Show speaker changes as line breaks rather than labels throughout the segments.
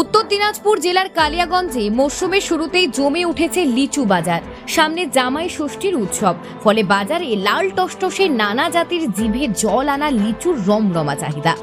উত্তর দিনাজপুর জেলার কালিয়াগঞ্জে মরশুমের শুরুতেই জমে উঠেছে লিচু বাজার। সামনে জামাই ষষ্ঠীর উৎসব। ফলে বাজারে লাল টসটসে নানা জাতির জিভে জল আনা লিচুর রমরমা চাহিদা।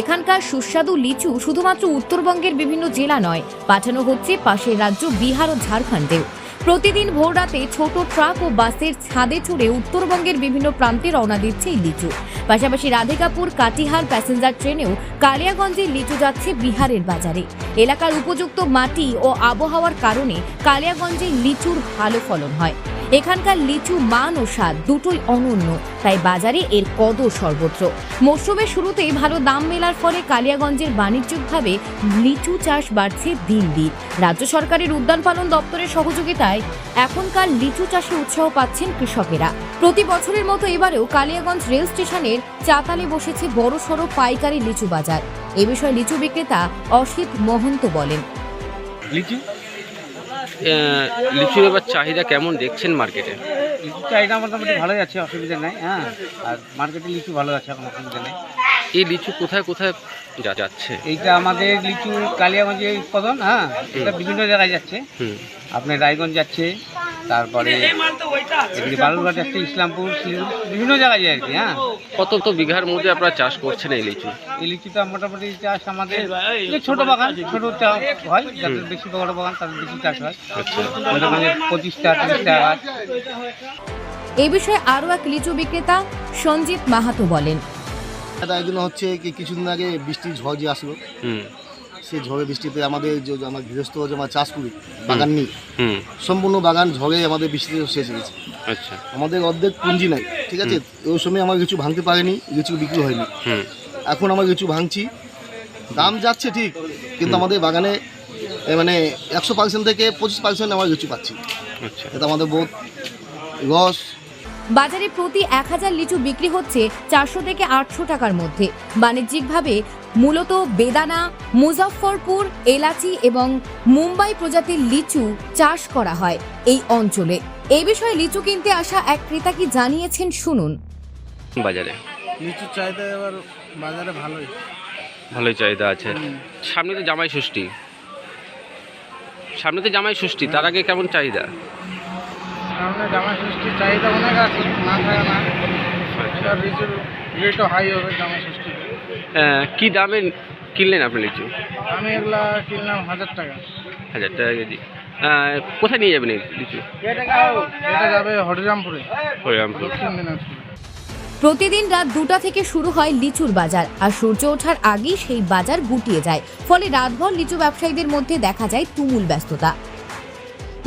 এখানকার সুস্বাদু লিচু শুধুমাত্র উত্তরবঙ্গের বিভিন্ন জেলা নয়, পাঠানো হচ্ছে পাশের রাজ্য বিহার ও ঝাড়খণ্ডেও। প্রতিদিন ভোররাতে ছোট ট্রাক ও বাসের ছাদে চড়ে উত্তরবঙ্গের বিভিন্ন প্রান্তে রওনা দিচ্ছে এই লিচু। পাশাপাশি রাধিকাপুর, কাটিহার প্যাসেঞ্জার ট্রেনেও কালিয়াগঞ্জে লিচু যাচ্ছে বিহারের বাজারে। এলাকার উপযুক্ত মাটি ও আবহাওয়ার কারণে কালিয়াগঞ্জে লিচুর ভালো ফলন হয়। এখানকার লিচু, মান ও স্বাদ দুটোই অনন্য। তাই বাজারে এর কদর সর্বত্র। মরশুমের শুরুতেই ভালো দাম মেলার ফলে কালিয়াগঞ্জের বাণিজ্যিকভাবে লিচু চাষ বাড়ছে দিন দিন। রাজ্য সরকারের উদ্যান পালন দপ্তরের সহযোগিতায় এখনকার লিচু চাষে উৎসাহ পাচ্ছেন কৃষকেরা। প্রতি বছরের মতো এবারেও কালিয়াগঞ্জ রেল স্টেশনের চাতালে বসেছে বড়সড় পাইকারি লিচু বাজার। এ বিষয়ে লিচু বিক্রেতা অসিত মহন্ত বলেন।
লিচু?
লিচুর এবার চাহিদা কেমন দেখছেন মার্কেটে?
লিচু চাহিদা মোটামুটি ভালোই আছে, অসুবিধা নেই হ্যাঁ। আর মার্কেটে লিচু ভালো আছে, এখন অসুবিধা নেই।
এই লিচু কোথায় কোথায় যা- যাচ্ছে?
এইটা আমাদের লিচু কালিয়াগঞ্জে উৎপাদন হ্যাঁ? এটা বিভিন্ন জায়গায় যাচ্ছে।
হুম।
আপনার রায়গঞ্জ যাচ্ছে তারপরে এদিকে বালুরঘাট যাচ্ছে ইসলামপুর বিভিন্ন জায়গায় যায় আর কি হ্যাঁ?
কত তো বিঘার মধ্যে আপনারা চাষ করছেন এই লিচু?
এই লিচুটা মোটামুটি চাষ আমাদের ছোট বাগান ছোট চাষ হয় যাদের বেশি বড় বাগান তাদের বেশি চাষ হয়।
আচ্ছা।
মোটামুটি পঁচিশটা তিরিশটা গাছ।
এই বিষয়ে আরও এক লিচু বিক্রেতা সঞ্জিত মাহাতো বলেন
এটা একদিন হচ্ছে কি কিছুদিন আগে বৃষ্টির ঝড় যে আসলো সেই ঝড়ে বৃষ্টিতে আমাদের যে আমার গৃহস্থ যে আমার চাষ করি বাগান নিয়ে সম্পূর্ণ বাগান ঝড়ে আমাদের বৃষ্টিতে শেষ গেছে।
আচ্ছা।
আমাদের অর্ধেক পুঁজি নাই ঠিক আছে? ওই সময় আমার কিছু ভাঙতে পারেনি কিছু বিক্রি হয়নি। এখন আমার কিছু ভাঙছি দাম যাচ্ছে ঠিক কিন্তু আমাদের বাগানে মানে একশো পার্সেন্ট থেকে পঁচিশ পার্সেন্ট আমার কিছু পাচ্ছি।
আচ্ছা।
এটা আমাদের বহুত লস
বাজারে প্রতি এক হাজার লিচু বিক্রি হচ্ছে চারশো থেকে আটশো টাকার মধ্যে। বাণিজ্যিকভাবে মূলত বেদানা মুজফ্ফরপুর এলাচি এবং মুম্বাই প্রজাতির লিচু চাষ করা হয় এই অঞ্চলে। এই বিষয়ে লিচু কিনতে আসা এক ক্রেতা কি জানিয়েছেন শুনুন।
বাজারে।
লিচুর চাহিদা এবার বাজারে ভালোই।
ভালোই চাহিদা আছে। সামনে তো জামাই ষষ্ঠী। সামনে তো জামাই ষষ্ঠী তার আগে কেমন চাহিদা?
সামনে জামা ষষ্ঠীর চাহিদা অনেক আছে না থাকে না।
আচ্ছা।
এবার লিচুর রেটও হাই হবে জামা ষষ্ঠী
আহ, কি দামে কিনলেন আপনি লিচু
আমি এগুলা কিনলাম হাজার টাকা।
হাজার টাকা কেজি। আহ, কোথায় নিয়ে যাবেন এই লিচু
এটা যাবে হরিরামপুরে।
হরিরামপুর।
দক্ষিণ দিনাজপুরে।
প্রতিদিন রাত দুটা থেকে শুরু হয় লিচুর বাজার আর সূর্য ওঠার আগেই সেই বাজার গুটিয়ে যায়। ফলে রাতভর লিচু ব্যবসায়ীদের মধ্যে দেখা যায় তুমুল ব্যস্ততা।